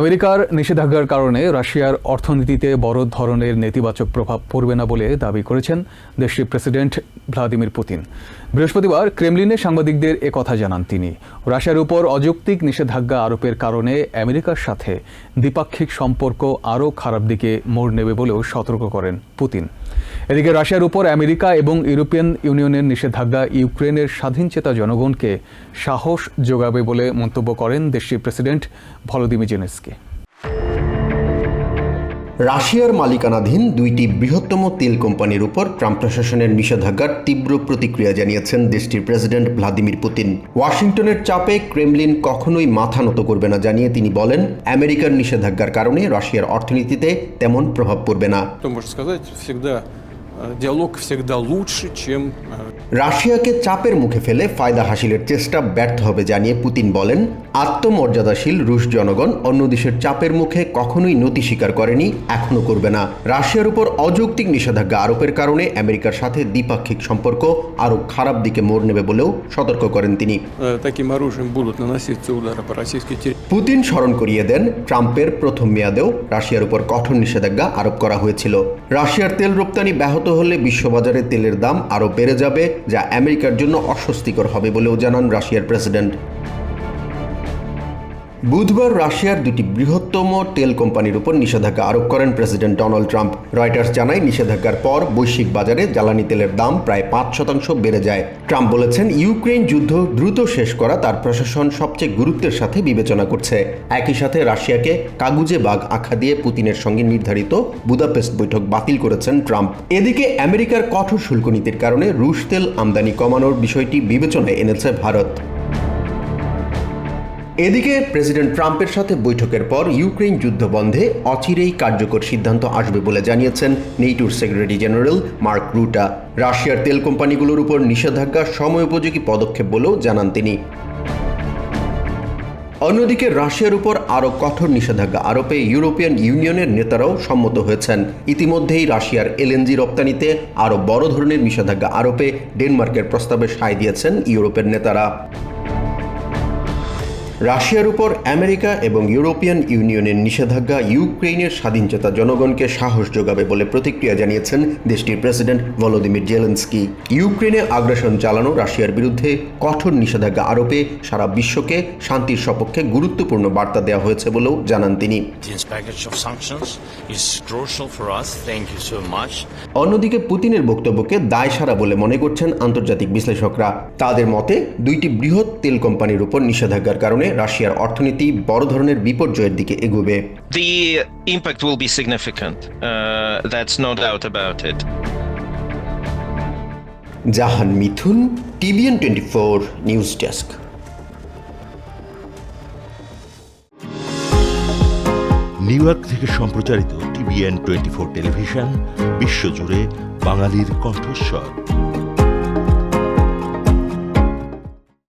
আমেরিকার নিষেধাজ্ঞার কারণে রাশিয়ার অর্থনীতিতে বড় ধরনের নেতিবাচক প্রভাব পড়বে না বলে দাবি করেছেন দেশটির প্রেসিডেন্ট ভ্লাদিমির পুতিন। বৃহস্পতিবার ক্রেমলিনে সাংবাদিকদের কথা জানান তিনি। রাশিয়ার উপর অযৌক্তিক নিষেধাজ্ঞা আরোপের কারণে আমেরিকার সাথে দ্বিপাক্ষিক সম্পর্ক আরও খারাপ দিকে মোড় নেবে বলেও সতর্ক করেন পুতিন। এদিকে রাশিয়ার উপর আমেরিকা এবং ইউরোপিয়ান ইউনিয়নের নিষেধাজ্ঞা ইউক্রেনের স্বাধীনচেতা জনগণকে সাহস যোগাবে বলে মন্তব্য করেন দেশটির প্রেসিডেন্ট ভলোদিমির জেনেস্কি। রাশিয়ার মালিকানাধীন দুইটি বৃহত্তম তেল কোম্পানির উপর ট্রাম্প প্রশাসনের নিষেধাজ্ঞার তীব্র প্রতিক্রিয়া জানিয়েছেন দেশটির প্রেসিডেন্ট ভ্লাদিমির পুতিন। ওয়াশিংটনের চাপে ক্রেমলিন কখনোই মাথা নত করবে না জানিয়ে তিনি বলেন আমেরিকার নিষেধাজ্ঞার কারণে রাশিয়ার অর্থনীতিতে তেমন প্রভাব পড়বে না। Что можно сказать? Всегда э, диалог всегда лучше, чем э, রাশিয়াকে চাপের মুখে ফেলে ফায়দা হাসিলের চেষ্টা ব্যর্থ হবে জানিয়ে পুতিন বলেন আত্মমর্যাদাশীল রুশ জনগণ অন্য দেশের চাপের মুখে কখনোই নতি স্বীকার করেনি এখনও করবে না রাশিয়ার উপর অযৌক্তিক নিষেধাজ্ঞা আরোপের কারণে আমেরিকার সাথে দ্বিপাক্ষিক সম্পর্ক আরও খারাপ দিকে মোড় নেবে বলেও সতর্ক করেন তিনি э, таким оружием будут наноситься удары по российской территории. পুতিন স্মরণ করিয়ে দেন ট্রাম্পের প্রথম মেয়াদেও রাশিয়ার উপর কঠোর নিষেধাজ্ঞা আরোপ করা হয়েছিল রাশিয়ার তেল রপ্তানি ব্যাহত হলে বিশ্ববাজারে তেলের দাম আরও বেড়ে যাবে, যা আমেরিকার জন্য অস্বস্তিকর হবে বলেও জানান রাশিয়ার প্রেসিডেন্ট। বুধবার রাশিয়ার দুটি বৃহত্তম তেল কোম্পানির উপর নিষেধাজ্ঞা আরোপ করেন প্রেসিডেন্ট ডোনাল্ড ট্রাম্প। রয়টার্স জানায়, নিষেধাজ্ঞার পর বৈশ্বিক বাজারে জ্বালানি তেলের দাম প্রায় পাঁচ শতাংশ বেড়ে যায়। ট্রাম্প বলেছেন ইউক্রেন যুদ্ধ দ্রুত শেষ করা তার প্রশাসন সবচেয়ে গুরুত্বের সাথে বিবেচনা করছে। একই সাথে রাশিয়াকে কাগুজে বাঘ আখ্যা দিয়ে পুতিনের সঙ্গে নির্ধারিত বুদাপেস্ট বৈঠক বাতিল করেছেন ট্রাম্প। এদিকে আমেরিকার কঠোর শুল্ক নীতির কারণে রুশ তেল আমদানি কমানোর বিষয়টি বিবেচনায় এনেছে ভারত। এদিকে প্রেসিডেন্ট ট্রাম্পের সাথে বৈঠকের পর ইউক্রেন যুদ্ধ বন্ধে অচিরেই কার্যকর সিদ্ধান্ত আসবে বলে জানিয়েছেন নেইটুর সেক্রেটারি জেনারেল মার্ক রুটা। রাশিয়ার তেল কোম্পানিগুলোর উপর নিষেধাজ্ঞা সময়োপযোগী পদক্ষেপ বলেও জানান তিনি। অন্যদিকে রাশিয়ার উপর আরও কঠোর নিষেধাজ্ঞা আরোপে ইউরোপিয়ান ইউনিয়নের নেতারাও সম্মত হয়েছেন। ইতিমধ্যেই রাশিয়ার এলএনজি রপ্তানিতে আরও বড় ধরনের নিষেধাজ্ঞা আরোপে ডেনমার্কের প্রস্তাবে সায় দিয়েছেন ইউরোপের নেতারা। রাশিয়ার উপর আমেরিকা এবং ইউরোপিয়ান ইউনিয়নের নিষেধাজ্ঞা ইউক্রেনের স্বাধীনচেতা জনগণকে সাহস যোগাবে বলে প্রতিক্রিয়া জানিয়েছেন দেশটির প্রেসিডেন্ট ভলোদিমির জেলেন্সকি। ইউক্রেনে আগ্রাসন চালানো রাশিয়ার বিরুদ্ধে কঠোর নিষেধাজ্ঞা আরোপে সারা বিশ্বকে শান্তির সপক্ষে গুরুত্বপূর্ণ বার্তা দেওয়া হয়েছে বলেও জানান তিনি. অন্যদিকে পুতিনের বক্তব্যকে দায়সারা বলে মনে করছেন আন্তর্জাতিক বিশ্লেষকরা। তাদের মতে দুইটি বৃহৎ তেল কোম্পানির উপর নিষেধাজ্ঞার কারণে রাশিয়ার অর্থনীতি বড় ধরনের বিপর্যয়ের দিকে এগোবে The impact will be significant. Uh, that's no doubt about it. Jahan Mithun TVN twenty four news desk New York থেকে সম্প্রচারিত টিভিএন টোয়েন্টি ফোর টেলিভিশন বিশ্বজুড়ে বাঙালির কণ্ঠস্বর